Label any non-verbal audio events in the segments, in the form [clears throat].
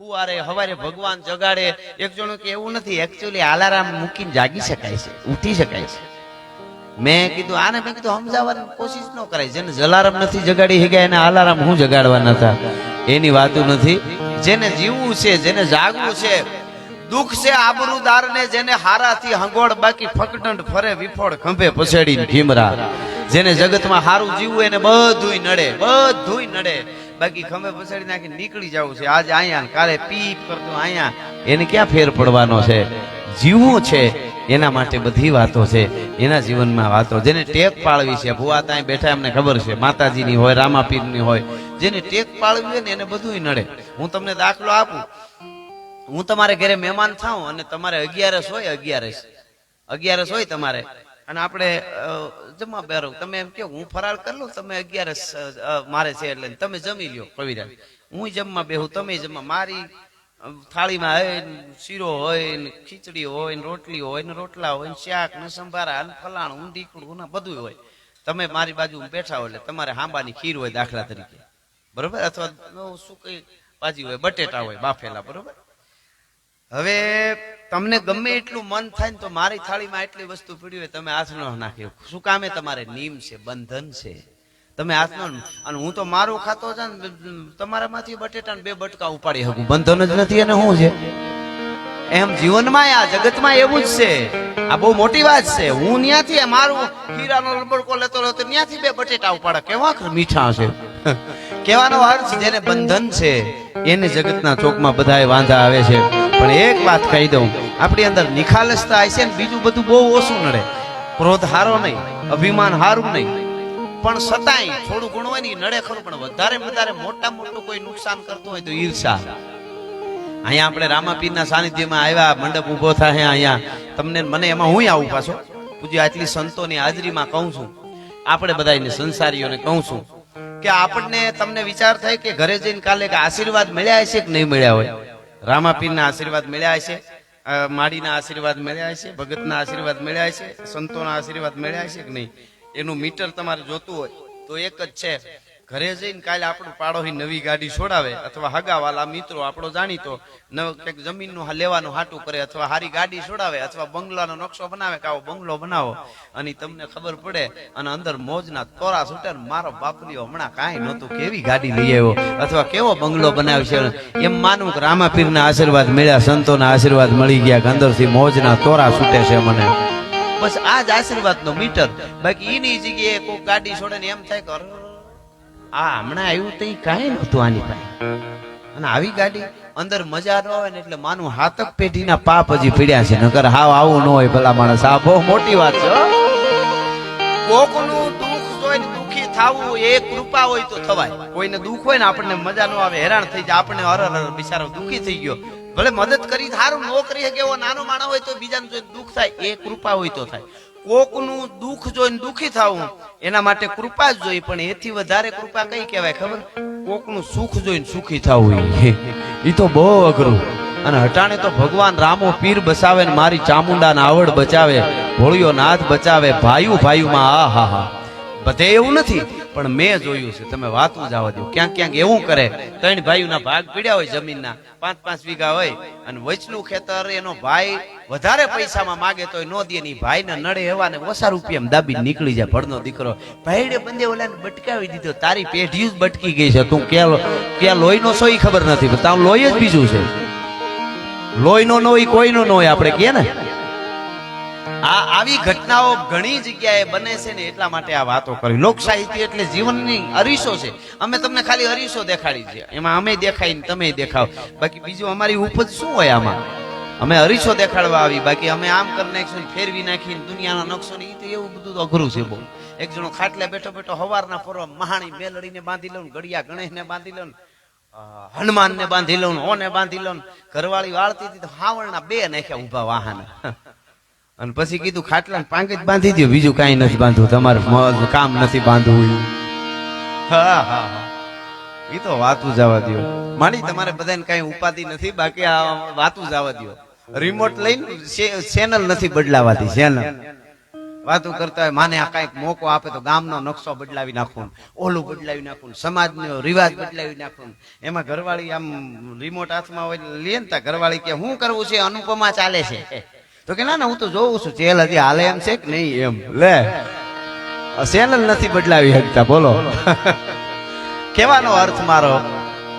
હુવારે હવારે ભગવાન જગાડે. એક જણું કે એવું નથી એકચ્યુઅલી અલાર્મ મૂકીને જાગી શકાય છે, ઉઠી શકાય છે. મેં કીધું, આને મેં કીધું, સમજાવવાની કોશિશ ન કરાય. જેને જલારામ નથી જગાડી શક્યા, એને અલાર્મ હું જગાડવાના હતા? એની વાતું નથી. જેને જીવવું છે, જેને જાગવું છે, દુઃખ છે આબરૂદાર ને જેને હારાથી હંગોળ, બાકી ફકડંડ ફરે વિફોડ ખંભે પછેડીને ભીમરા જેને જગતમાં હારું જીવવું એને બધુંય નડે બધુંય નડે. બાકી ખમે પછાડી નાખી નીકળી જવું છે. આજે અહીંયા કાલે પીપ કરતો અહીંયા એને ક્યાં ફેર પડવાનો છે? જીવવું છે. એના માટે બધી વાતો છે. એના જીવનમાં વાતો. જેને ટેક પાળવી છે, ભુવા ત્યાં બેઠા એમને ખબર છે. માતાજીની હોય, રામાપીરની હોય. જેને ટેક પાળવી હોય ને એને બધુંય નડે. હું તમને દાખલો આપું. હું તમારે ઘરે મહેમાન થાઉં અને તમારે અગિયારસ હોય, અગિયારસ. અગિયારસ હોય તમારે. અને આપણે જમા બેરો તમે એમ કહો હું ફરાળ કરી લઉં તમે અગિયારસ અ, અ, મારે છે એટલે તમે જમી લ્યો કવિરા હું જમવા બેહું તમે જમવા. મારી થાળીમાં હોય શીરો હોય ને ખીચડી હોય ને રોટલી હોય ને રોટલા હોય ને શાક ને સંભારા ને ફલાણું ઢીકણું ને બધું હોય. તમે મારી બાજુ બેઠા હોય એટલે તમારે હાંબાની ખીર હોય દાખલા તરીકે. બરોબર? અથવા શું કઈ ભાજી હોય? બટેટા હોય બાફેલા બરોબર? હવે તમને ગમે એટલું મન થાય ને તો મારી થાળીમાં એટલી વસ્તુ પડી હોય, તમે હાથ નાખ્યો. શું કામે તમારે નિયમ છે, બંધન છે? તમે હાથ અને હું તો મારું ખાતો છે તમારામાંથી બટેટા બે બટકા ઉપાડી શકું. બંધન જ નથી અને શું છે? એમ જીવનમાં આ જગતમાં એવું જ છે. આ બહુ મોટી વાત છે. હું ત્યાંથી મારું ખીરાનો લબડકો લેતો લેતો ત્યાંથી બે બટેટા ઉપાડે. કેવા મીઠા છે. કહેવાનો અર્થ જેને બંધન છે, એને જગતના ચોકમાં બધાએ વાંધા આવે છે. પણ એક વાત કહી દઉં. આપણી અંદર નિખાલસતા હશે ને બીજું બધું બહુ ઓછું નડે. ક્રોધ હારો નહીં, અભિમાન હારું નહીં. પણ છતાંય થોડું ઘણું નડે ખરું, પણ વધારે વધારે મોટા મોટું કોઈ નુકસાન કરતું હોય તો ઈર્ષા. અહીંયા આપણે રામાપીરના સાનિધ્યમાં આવ્યા, મંડપ ઊભો થાય અહીંયા. તમને મને એમાં હું આવું પાછો? પૂજ્ય, આટલી સંતોની હાજરીમાં કહું છું. આપણે બધાને સંસારીઓને કહું છું કે આપણને તમને વિચાર થાય કે ઘરે જઈને કાલે આશીર્વાદ મળ્યા હશે કે નહીં મળ્યા હોય? રામાપીરના આશીર્વાદ મળ્યા છે માડીના આશીર્વાદ મળ્યા છે, ભગતના આશીર્વાદ મળ્યા છે, સંતોના આશીર્વાદ મળ્યા છે કે નહીં? એનું મીટર તમારે જોતું હોય તો એક જ છે. ઘરે જઈને કાલે આપણું પાડોશી નવી ગાડી છોડાવે અથવા હગાવાલા મિત્રો આપણો જાણીતો કંઈક જમીનનું લેવાનું હાટું કરે અથવા હારી ગાડી છોડાવે અથવા બંગલાનો નકશો બનાવે કે આવો બંગલો બનાવો. અને તમને ખબર પડે અને અંદર મોજના તોરા છૂટે ને મારો બાપલીઓ હમણાં કાંઈ નહોતું કેવી ગાડી લઈ આવ્યો અથવા કેવો બંગલો બનાવ્યો છે એમ માનવું કે રામાપીરના આશીર્વાદ મળ્યા, સંતોના આશીર્વાદ મળી ગયા કે અંદરથી મોજના તોરા છૂટે છે મને. બસ આ જ આશીર્વાદનો મીટર. બાકી એની જગ્યાએ કોઈ ગાડી છોડે ને એમ થાય કે આ હમણાં આવ્યું તો કાંઈ નહોતું આની પાસે. અને આવી ગાડી અંદર મજા ન હોય ને એટલે માનું હાથક પેઢીના પાપ હજી પીડ્યા છે. નકર હાવ આવું ન હોય ભલા માણસ. આ બહુ મોટી વાત છે કોકનું દુઃખ જોઈને દુઃખી થવું એ કૃપા હોય તો થવાય. કોઈને દુઃખ હોય ને આપણને મજા ન આવે, હેરાન થઈ જાય. આપણે અરર અરર બિચારો દુઃખી થઈ ગયો. ભલે મદદ કરી સારું નોકરી હે કે એવો નાનો માણસ હોય તો બીજાને દુઃખ થાય. એ કૃપા હોય તો થાય. કોકનું દુઃખ જોઈને દુઃખી થવું એના માટે કૃપા જ જોઈ, પણ એથી વધારે કૃપા કઈ કહેવાય ખબર? કોકનું સુખ જોઈને સુખી થવું એ. તો બહુ અઘરું. અને હટાણે તો ભગવાન રામો પીર બસાવે ને મારી ચામુંડાના આવડ બચાવે હોળીઓ નાથ બચાવે ભાઈયું ભાઈયુંમાં આ હા હા. બધે એવું નથી, પણ મેં જોયું છે, તમે વાતું જવા દો ક્યાંક ક્યાંક એવું કરે, ત્રણ ભાઈઓના ભાગ પીડ્યા હોય જમીનના, પાંચ પાંચ વીઘા હોય, અને વચનું ખેતર, એનો ભાઈ વધારે પૈસામાં માગે તો નો દે, ની ભાઈ ને નડે એવા ને ઓછા રૂપિયામાં દાબી નીકળી જાય ભણનો દીકરો. ભાઈડે બંને ઓલાને બટકાવી દીધો, તારી પેઢી જ બટકી ગઈ છે. તું ક્યાં ક્યાં લોહીનો સો ઈ ખબર નથી, પણ લોહી જ બીજું છે. લોહીનો નો હોય, કોઈનો નો આપણે કહીએ ને. આ આવી ઘટનાઓ ઘણી જગ્યાએ બને છે ને એટલા માટે આ વાતો કરી. લોક સાહિત્ય એટલે જીવનની અરીસો છે. અમે તમને ખાલી અરીસો દેખાડી છે. એમાં અમે દેખાય તમે દેખાવ. બાકી બીજું અમારી ઉપજ શું હોય આમાં? અમે અરીસો દેખાડવા આવી. બાકી અમે આમ કરી નાખીશું, ફેરવી નાખીને દુનિયાના નકશો ને તો એવું બધું અઘરું છે બહુ. એક જણો ખાટલે બેઠો બેઠો હવારના ફરવા મહાણી મેલડીને બાંધી લઉં ઘડિયા ગણેશને બાંધી લઉં હનુમાન ને બાંધી લઉં, ઓને બાંધી લઉં, ઘરવાળી વાળતી હતી તો હાવણના બે નાખ્યા ઊભા વાહન. અને પછી કીધું ખાટલા પાંખે જ બાંધી દો બીજું કાંઈ નથી બાંધવું, તમારે કામ નથી બાંધવું હા હા એ તો વાતું જવા દો માની તમારે બધાને કાંઈ ઉપાધિ નથી, બાકી આ વાતું જવા દો રિમોટ લઈને ચેનલ નથી બદલાવાતી ચેનલ વાતું કરતા હોય, માને આ કંઈક મોકો આપે તો ગામનો નકશો બદલાવી નાખું, ઓલું બદલાવી નાખું, સમાજનો રિવાજ બદલાવી નાખું. એમાં ઘરવાળી આમ રિમોટ હાથમાં હોય લે ને ઘરવાળી કે શું કરવું છે, અનુપમા ચાલે છે. તો કે, ના ના, હું તો જોઉં છું. ચેલ હજી હાલે એમ છે કે નહીં એમ? લે. ચેનલ નથી બદલાવી શકતા, બોલો. [laughs] કેવાનો અર્થ મારો?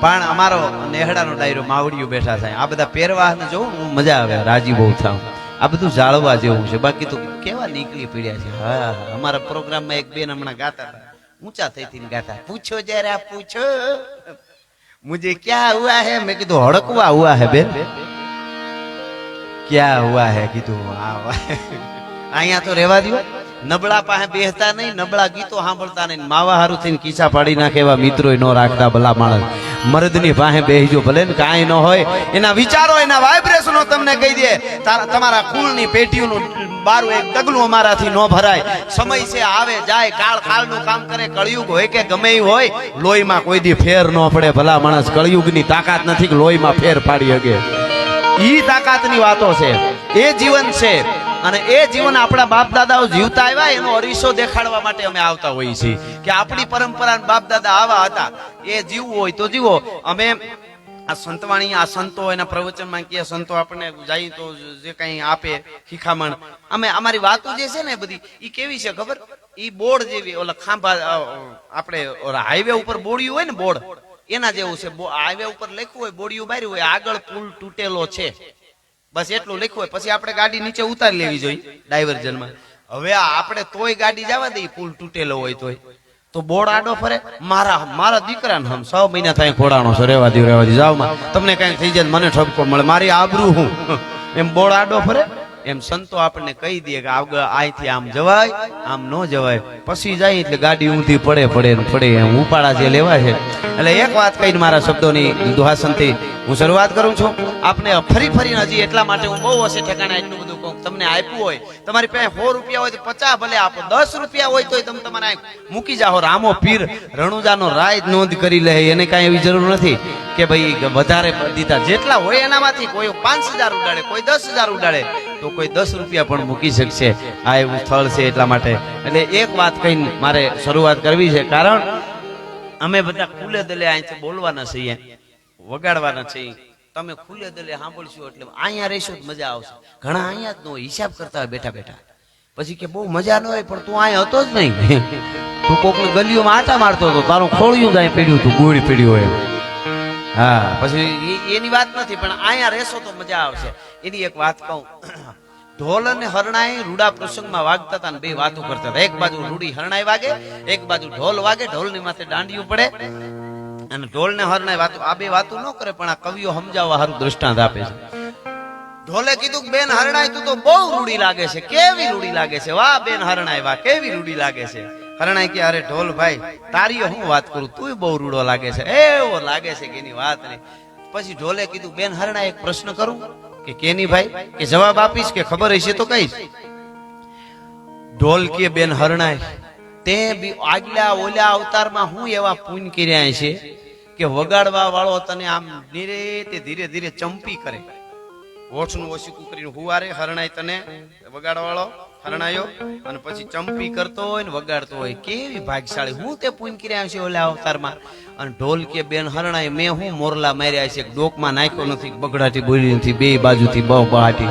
પણ અમારો નેહડાનો ડાયરો માવડીયું બેઠા થાય. આ બધા પહેરવા જોઉં હું મજા આવે, રાજી બહુ થાઉં. આ બધું જાળવા જેવું છે. બાકી તો કેવા નીકળી પીડ્યા છે? હા. અમારા પ્રોગ્રામમાં એક બેન હમણાં ગાતા હતા. ઊંચા થઈ થઈને ગાતા. પૂછો જરા, પૂછો. મુજે, ક્યાં હુઆ હે? મેં કીધું, હડકવા હુઆ હે, બેન. ક્યાં હુઆ હે? કીધું હા અહીંયા તો રહેવા દો નબળા પાસે બેસતા નહીં, નબળા ગીતો સાંભળતા નહીં. માવા હારું થઈને કીચા પાડી નાખે એવા મિત્રો ન રાખતા ભલા માણસ. મર્દની પાસે બેહજો ભલે ને કાંઈ ન હોય. એના વિચારો, એના વાઇબ્રેશનો તમને કહી દે. તમારા કુળની પેટીઓનું બારું એક ડગલું અમારાથી ન ભરાય. સમય છે, આવે, જાય, કાળ કાળનું કામ કરે, કળિયુગ હોય કે ગમે હોય, લોહીમાં કોઈ દી ફેર ન પડે. ભલા માણસ કળિયુગની તાકાત નથી કે લોહીમાં ફેર પાડી શકે. ઈ તાકાતની વાતો છે. એ જીવન છે. અને એ જીવન આપણા બાપ દાદાઓ જીવતા આવ્યા, એનો અરીસો દેખાડવા માટે અમે આવતા હોઈએ છીએ. કે આપણી પરંપરા બાપ દાદા આવા હતા. એ જીવવું હોય તો જીવો. અમે આ સંતવાણી, આ સંતો, એના પ્રવચનમાં કે સંતો આપણને જાય તો જે કઈ આપે શિખામણ અમે અમારી વાતો જે છે ને બધી એ કેવી છે ખબર? ઈ બોર્ડ જેવી, ઓલા ખાંભા આપણે હાઈવે ઉપર બોડિયું હોય ને બોર્ડ? એના જેવું છે. હાઈવે ઉપર લખ્યું હોય, બોડીયું બાર્યું હોય, આગળ પુલ તૂટેલો છે. બસ એટલું લખ્યું હોય. પછી આપણે ગાડી નીચે ઉતારી લેવી જોઈએ ડાયવર્જનમાં હવે આપણે તોય ગાડી જવા દઈએ, પુલ તૂટેલો હોય તોય. તો બોર્ડ આડો ફરે. મારા મારા દીકરાને હમ, છ મહિના થાય ખોડાણો છે. રેવા દો રેવા દો જાવ તમને કઈ થઈ જાય મને ઠપકો મળે. મારી આબરૂ હું. એમ બોર્ડ આડો ફરે. એમ સંતો આપણને કહી દે કે આગળ અહીંથી આમ જવાય, આમ ન જવાય. પછી જાય એટલે ગાડી ઊંધી પડે પડે પડે એમ ઉપાડા જે લેવા છે. એટલે એક વાત કહીને મારા શબ્દોની દુહાસનથી હું શરૂઆત કરું છું. આપને ફરી ફરીને હજી એટલા માટે હું બહુ હશે ઠેકાણા એટલું બધું તમને આપ્યું હોય, તમારી પાસે સો રૂપિયા હોય તો પચાસ ભલે આપો, દસ રૂપિયા હોય તોય તમે તમારે મૂકી જાઓ. રામો પીર, રણુજાનો રાય નોંધ કરી લે. એને કાંઈ એવી જરૂર નથી કે ભાઈ વધારે દીધા. જેટલા હોય એનામાંથી કોઈ પાંચ હજાર ઉડાડે, કોઈ દસ હજાર ઉડાડે, તો કોઈ દસ રૂપિયા પણ મૂકી શકશે. આ એવું સ્થળ છે એટલા માટે. એટલે એક વાત કહીને મારે શરૂઆત કરવી છે. કારણ, અમે બધા ખુલે દલે અહીંથી બોલવાના છીએ, વગાડવાના છીએ. તમે ખુલ્લે દલે સાંભળશો એટલે અહીંયા રહેશો મજા આવશે. ઘણા અહીંયા જ નો હિસાબ કરતા હોય બેઠા બેઠા. પછી કે બહુ મજા ન હોય, પણ તું અહીંયા હતો જ નહીં. [laughs] તું કોકની ગલીઓમાં આટા મારતો હતો, તારું ખોળિયું જ અહીં પીડ્યું તું ગોળી પીડ્યું હોય હા, પછી એની વાત નથી, પણ અહીંયા રહેશો તો મજા આવશે. એની એક વાત કહું. [clears throat] ઢોલ અને હરણાઈ રૂડા પ્રસંગમાં વાગતા હતા બે વાતો કરતા હતા. એક બાજુ રૂડી હરણાઈ વાગે, એક બાજુ ઢોલ વાગે, ઢોલની માથે દાંડિયું પડે. અને ઢોલ ને હરણાઈ વાતો આ બે વાતો ન કરે, પણ આ કવિઓ સમજાવવા સારું દ્રષ્ટાંત આપે છે. ઢોલે કીધું બેન હરણાય તું તો બહુ રૂડી લાગે છે. કેવી રૂડી લાગે છે? વાહ, બેન હરણાય વાહ, કેવી રૂડી લાગે છે? હરણાય કે, અરે, ઢોલ ભાઈ, તારી હું વાત કરું? તું બહુ રૂડો લાગે છે. એવો લાગે છે કે એની વાત નહીં પછી ઢોલે કીધું, બેન, હરણાઈ, એક પ્રશ્ન કરું કે કેની ભાઈ? કે જવાબ આપીશ કે ખબર હશે તો કહીશ? ઢોલ કે, બેન હરણાય તે બી આગલા ઓલા અવતારમાં હું એવા પૂન કર્યા છે કે વગાડવા વાળો તને આમ ધીરે તે ધીરે ધીરે ચંપી કરે. ઓછનું ઓછું કરીને હુવારે હરણાય તને વગાડવા વાળો હરણાયો અને પછી ચંપી કરતો હોય ને વગાડતો હોય. કેવી ભાગશાળી. હું તે પૂન કર્યા છે ઓલા અવતારમાં. અને ઢોલ કે બેન, હરણાય, મેં હું મોરલા માર્યા છે? ડોકમાં નાખ્યો નથી, બગડાટી બોલી નથી, બે બાજુથી બહુ બહાટી.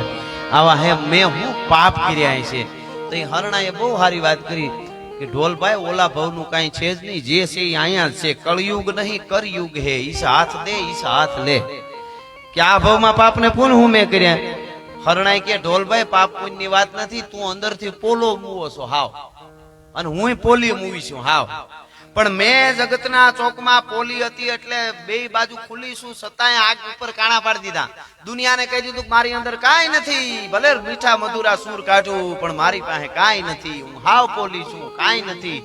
આવા હે, મેં હું પાપ કર્યા છે? તો એ હરણાએ બહુ સારી વાત કરી. કે ઢોલભાઈ, ઓલા ભવનું કાંઈ છે જ નહીં. જે છે એ અહીંયા છે. કળયુગ નહીં, કરયુગ હે. ઈસ હાથ દે ઈસ હાથ લે. કે આ ભવમાં પાપને પૂન હું મેં કર્યા? હરણાઈ કે, ઢોલભાઈ, પાપ પુણ્યની વાત નથી. તું અંદરથી પોલો મૂવો છો. હાવ. અને હું પોલી મુવી છું. હાવ. પણ મેં જગતના ચોકમાં પોલી હતી એટલે બે બાજુ ખુલી છું છતાંય આગ ઉપર કાણા પાડી દીધા. દુનિયાને કહી દીધું મારી અંદર કાંઈ નથી. ભલે મીઠા મધુરા સૂર કાઢું, પણ મારી પાસે કાંઈ નથી. હું હાવ પોલી છું, કાંઈ નથી.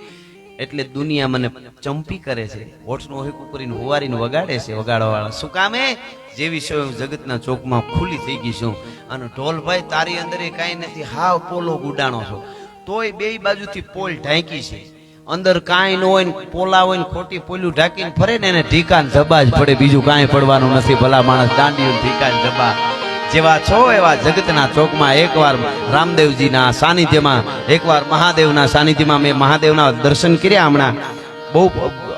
એટલે દુનિયા મને ચંપી કરે છે, હોઠનું હેકું કરીને હુવારીને વગાડે છે, વગાડવાવાળા. શું કામે જેવી છે જગતના ચોકમાં ખુલ્લી થઈ ગઈ છું. અને ઢોલભાઈ તારી અંદર કાંઈ નથી. હાવ પોલો ગુડાણો છો. તોય બે બાજુથી પોલ ઢાંકી છે. અંદર કાંઈ ન હોય ને પોલા હોય ને ખોટી પોલું ઢાંકીને ફરે ને એને ઢીકાન જબા જ પડે. બીજું કાંઈ પડવાનું નથી. ભલા માણસ દાંડિયું ઢીકાન જબા જેવા છો એવા જગતના ચોકમાં એકવાર રામદેવજીના સાનિધ્યમાં, એકવાર મહાદેવના સાનિધ્યમાં મેં મહાદેવના દર્શન કર્યા હમણાં. બહુ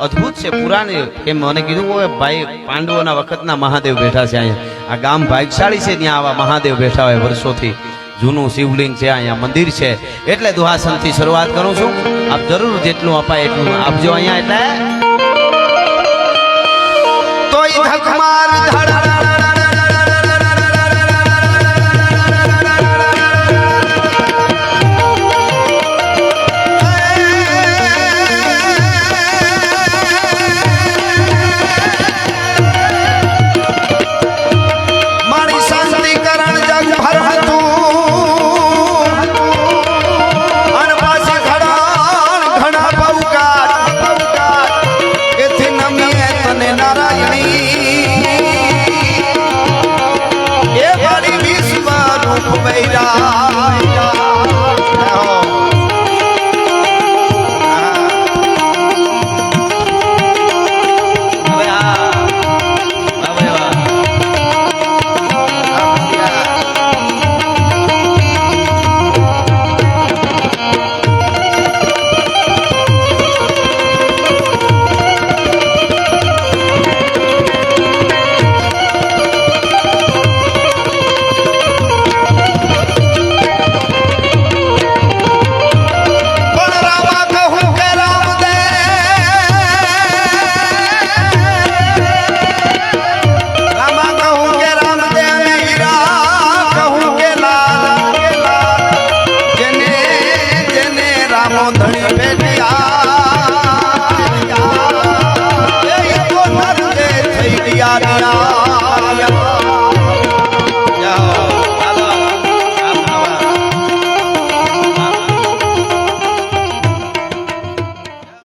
અદ્ભુત છે, પુરાણ કે મને કીધું કે ભાઈ, પાંડવોના વખતના મહાદેવ બેઠા છે અહીંયા. આ ગામ ભાગશાળી છે, ત્યાં આવા મહાદેવ બેઠા હોય વર્ષોથી. જૂનું શિવલિંગ છે, અહીંયા મંદિર છે. એટલે દુહાસનથી શરૂઆત કરું છું. આપ જરૂર જેટલું અપાય એટલું આપજો અહીંયા એટલે. તોય ધકમાર